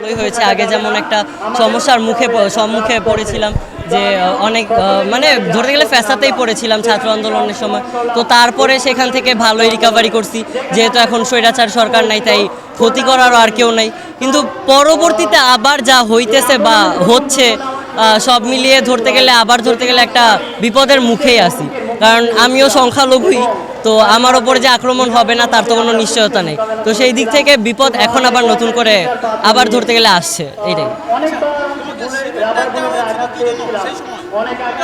ভালোই হয়েছে। আগে যেমন একটা সমস্যার মুখে সম্মুখে পড়েছিলাম যে অনেক মানে ধরতে গেলে ফ্যাসাতেই পড়েছিলাম ছাত্র আন্দোলনের সময়। তো তারপরে সেখান থেকে ভালোই রিকভারি করছি। যেহেতু এখন স্বৈরাচার সরকার নাই, তাই ক্ষতি করারও আর কেউ নাই। কিন্তু পরবর্তীতে আবার যা হইতেছে বা হচ্ছে সব মিলিয়ে ধরতে গেলে, আবার ধরতে গেলে একটা বিপদের মুখেই আসি কারণ আমিও সংখ্যালঘুই তো আমার ওপর যে আক্রমণ হবে না, তার তো কোনো নিশ্চয়তা নেই। তো সেই দিক থেকে বিপদ এখন আবার নতুন করে আবার ধরতে গেলে আসছে এইটাই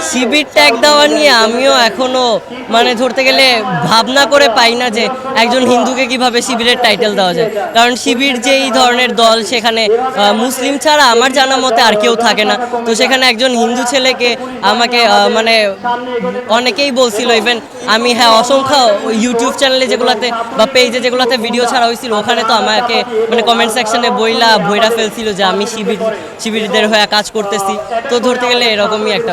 শিবির ট্যাগ দেওয়া নিয়ে আমিও এখনও মানে ধরতে গেলে ভাবনা করে পাই না যে একজন হিন্দুকে কীভাবে শিবিরের টাইটেল দেওয়া যায়। কারণ শিবির যে এই ধরনের দল সেখানে মুসলিম ছাড়া আমার জানা মতে আর কেউ থাকে না। তো সেখানে একজন হিন্দু ছেলেকে আমাকে মানে অনেকেই বলছিল ইভেন আমি হ্যাঁ অসংখ্য ইউটিউব চ্যানেলে যেগুলোতে বা পেজে যেগুলোতে ভিডিও ছাড়া হয়েছিল, ওখানে তো আমাকে মানে কমেন্ট সেকশনে বইলা, বইরা ফেলছিল যে আমি শিবির শিবিরদের হয়ে কাজ করতেছি। তো ধরতে গেলে এরকমই একটা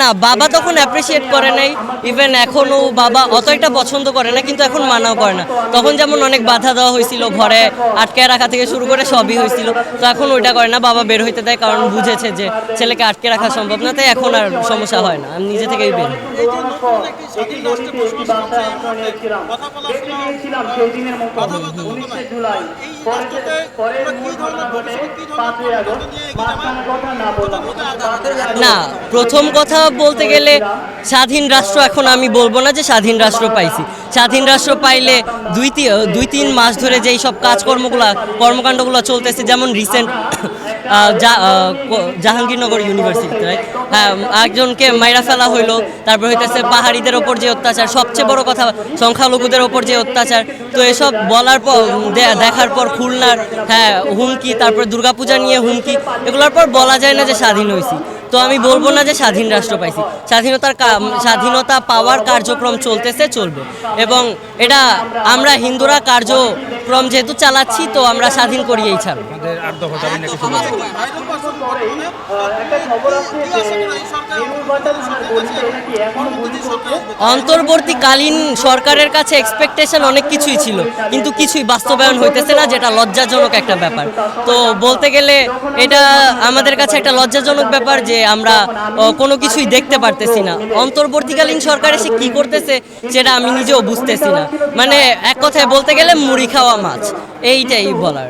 না বাবা তখন অ্যাপ্রিসিয়েট করে নাই। ইভেন এখনও বাবা অত একটা পছন্দ করে না কিন্তু এখন মানাও করে না। তখন যেমন অনেক বাধা দেওয়া হয়েছিল ঘরে আটকে রাখা থেকে শুরু করে সবই হয়েছিল। তো এখন ওইটা করে না বাবা বের হইতে দেয় কারণ বুঝেছে যে ছেলেকে আটকে রাখা সম্ভব না তাই এখন আর সমস্যা হয় না। আমি নিজে থেকেই বের কথা না প্রথম কথা বলতে গেলে স্বাধীন রাষ্ট্র এখন আমি বলব না যে স্বাধীন রাষ্ট্র পাইছি। স্বাধীন রাষ্ট্র পাইলে দুই দুই তিন মাস ধরে যেই সব কাজকর্মগুলো কর্মকাণ্ডগুলো চলতেছে যেমন রিসেন্ট জাহাঙ্গীরনগর ইউনিভার্সিটিতে? হ্যাঁ একজনকে মাইরা ফেলা হইল তারপর হইতেছে পাহাড়িদের ওপর যে অত্যাচার সবচেয়ে বড় কথা সংখ্যালঘুদের ওপর যে অত্যাচার তো এসব বলার পর দেখার পর খুলনার হ্যাঁ হুমকি, তারপর দুর্গাপূজা নিয়ে হুমকি, এগুলোর পর বলা যায় না যে স্বাধীন হয়েছি তো আমি বলব না যে স্বাধীন রাষ্ট্র পাইছি। স্বাধীনতার স্বাধীনতা পাওয়ার কার্যক্রম চলতেছে, চলবে। এবং এটা আমরা হিন্দুরা কার্যক্রম যেহেতু চালাচ্ছি তো আমরা স্বাধীন করিয়েই ছাড়ব অন্তর্বর্তীকালীন সরকারের কাছে এক্সপেকটেশন অনেক কিছুই ছিল কিন্তু কিছুই বাস্তবায়ন হইতেছে না যেটা লজ্জাজনক একটা ব্যাপার। তো বলতে গেলে এটা আমাদের কাছে একটা লজ্জাজনক ব্যাপার যে আমরা কোনো কিছুই দেখতে পারতেছি না। অন্তর্বর্তীকালীন সরকার এসে কি করতেছে সেটা আমি নিজেও বুঝতেছি না। মানে এক কথায় বলতে গেলে মুড়ি খাওয়া মাছ, এইটাই বলার।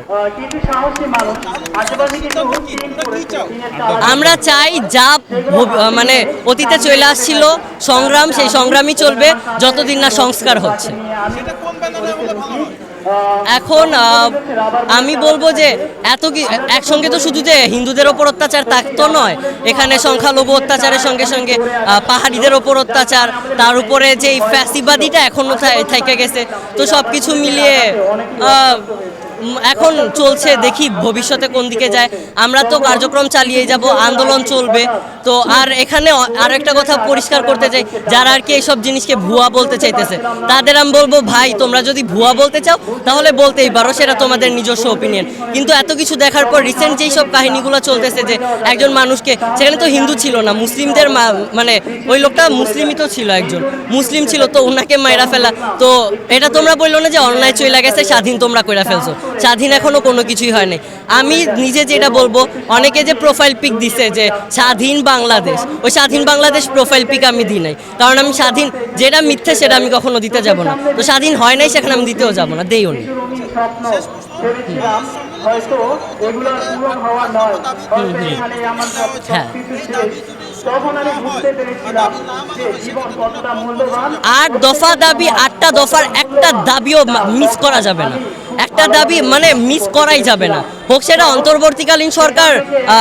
আমরা চাই যা মানে অতীতে চলে আসছিল, সংগ্রাম, সেই সংগ্রামই চলবে, যতদিন না সংস্কার হচ্ছে। এখন আমি বলব যে এত কি, একসঙ্গে তো শুধু যে হিন্দুদের ওপর অত্যাচার তা তো নয়, এখানে সংখ্যালঘু অত্যাচারের সঙ্গে সঙ্গে পাহাড়িদের ওপর অত্যাচার, তার উপরে যে এই ফ্যাসিবাদীটা এখনও থেকে গেছে, তো সব কিছু মিলিয়ে এখন চলছে, দেখি ভবিষ্যতে কোন দিকে যায়। আমরা তো কার্যক্রম চালিয়ে যাব, আন্দোলন চলবে। তো আর এখানে আর একটা কথা পরিষ্কার করতে চাই, যারা আর কি এইসব জিনিসকে ভুয়া বলতে চাইতেছে, তাদের আমি বলব, ভাই, তোমরা যদি ভুয়া বলতে চাও, তাহলে বলতেই পারো, সেটা তোমাদের নিজস্ব ওপিনিয়ন কিন্তু এত কিছু দেখার পর রিসেন্ট যেই সব কাহিনীগুলো চলতেছে যে, একজন মানুষকে, সেখানে তো হিন্দু ছিল না, মুসলিমদের মানে ওই লোকটা মুসলিমই তো ছিল একজন, মুসলিম ছিল, তো ওনাকে মাইরা ফেলা। তো এটা তোমরা বলল না যে, অন্যায় চলে গেছে, স্বাধীন তোমরা কইরা ফেলছো? স্বাধীন এখনও কোনো কিছুই হয়নি। আমি নিজে যেটা বলব, অনেকে যে প্রোফাইল পিক দিছে যে স্বাধীন বাংলাদেশ, ওই স্বাধীন বাংলাদেশ প্রোফাইল পিক আমি দিই নাই। কারণ আমি স্বাধীন, যেটা মিথ্যে সেটা আমি কখনো দিতে যাব না। তো স্বাধীন হয় নাই, সেখানে আমি দিতেও যাব না, দেইও নি। হ্যাঁ। আট দফা দাবি, আটটা দফার একটা দাবিও মিস করা যাবে না। একটা দাবি মানে মিস করাই যাবে না। হোক সেটা অন্তর্বর্তীকালীন সরকার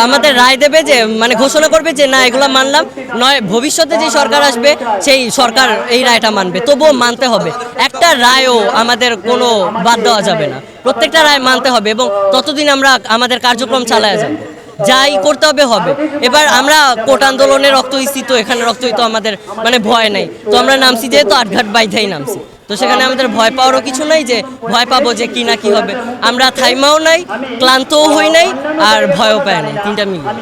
আমাদের রায় দেবে যে মানে ঘোষণা করবে যে, না, এগুলো মানলাম। নয়, ভবিষ্যতে যে সরকার আসবে, সেই সরকার এই রায়টা মানবে। তবুও মানতে হবে। একটা রায়ও আমাদের কোনো বাদ দেওয়া যাবে না। প্রত্যেকটা রায় মানতে হবে এবং ততদিন আমরা আমাদের কার্যক্রম চালায় যাব। যাই করতে হবে হবে। এবার আমরা কোট আন্দোলনে রক্ত তো, এখানে রক্ত আমাদের মানে ভয় নাই। তো আমরা নামছি যেহেতু আটঘাট বাইধাই নামছি। তো সেখানে আমাদের ভয় পাওয়ারও কিছু নাই যে ভয় পাবো যে কি না কি হবে। আমরা থাইমাও নাই, ক্লান্তও হই নাই, আর ভয়ও পাই নাই, তিনটা মিলিয়ে।